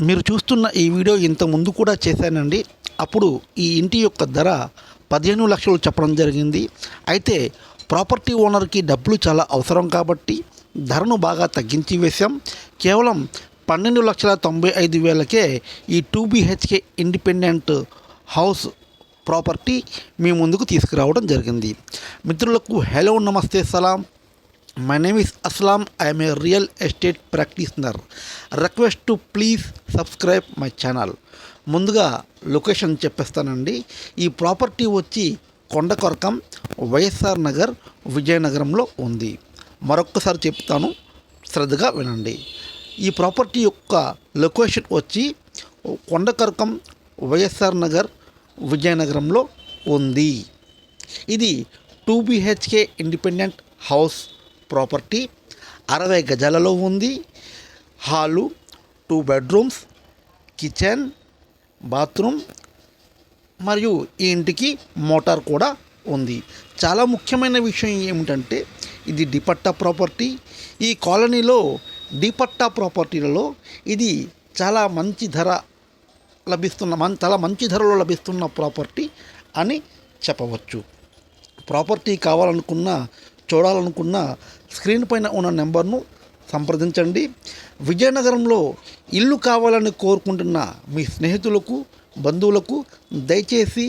మీరు చూస్తున్న ఈ వీడియో ఇంత ముందు కూడా చేశానండి. అప్పుడు ఈ ఇంటి యొక్క ధర పదిహేను లక్షలు చెప్పడం జరిగింది. అయితే ప్రాపర్టీ ఓనర్కి డబ్బులు చాలా అవసరం కాబట్టి ధరను బాగా తగ్గించి వేశాం. కేవలం పన్నెండు లక్షల తొంభై ఐదు వేలకే ఈ two BHK independent house property మీ ముందుకు తీసుకురావడం జరిగింది. మిత్రులకు హలో నమస్తే సలాం. My name is Aslam I'm a real estate practitioner request to please subscribe my channel ముందుగా లొకేషన్ చెప్పేస్తానండి. ఈ ప్రాపర్టీ వచ్చి కొండకొరకం వైఎస్ఆర్ నగర్ విజయనగరంలో ఉంది. మరొక్కసారి చెప్తాను. శ్రద్ధగా వినండి. ఈ ప్రాపర్టీ యొక్క లొకేషన్ వచ్చి కొండకొరకం వైఎస్ఆర్ నగర్ విజయనగరంలో ఉంది. ఇది two BHK independent house property అరవై గజాలలో ఉంది. Hall two bedrooms kitchen bathroom మరియు ఈ ఇంటికి మోటార్ కూడా ఉంది. చాలా ముఖ్యమైన విషయం ఏమిటంటే ఇది డిపట్టా ప్రాపర్టీ. ఈ కాలనీలో డిపట్టా ప్రాపర్టీలలో ఇది చాలా మంచి ధర లభిస్తున్న మం చాలా మంచి ధరలో లభిస్తున్న ప్రాపర్టీ అని చెప్పవచ్చు. ప్రాపర్టీ కావాలనుకున్న చూడాలనుకున్న స్క్రీన్ పైన ఉన్న నెంబర్ను సంప్రదించండి. విజయనగరంలో ఇల్లు కావాలని కోరుకుంటున్న మీ స్నేహితులకు బంధువులకు దయచేసి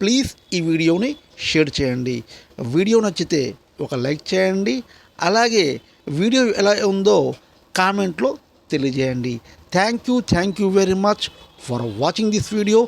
ప్లీజ్ ఈ వీడియోని షేర్ చేయండి. వీడియో నచ్చితే ఒక లైక్ చేయండి. అలాగే వీడియో ఎలా ఉందో కామెంట్లో తెలియజేయండి. Thank you thank you very much for watching this video.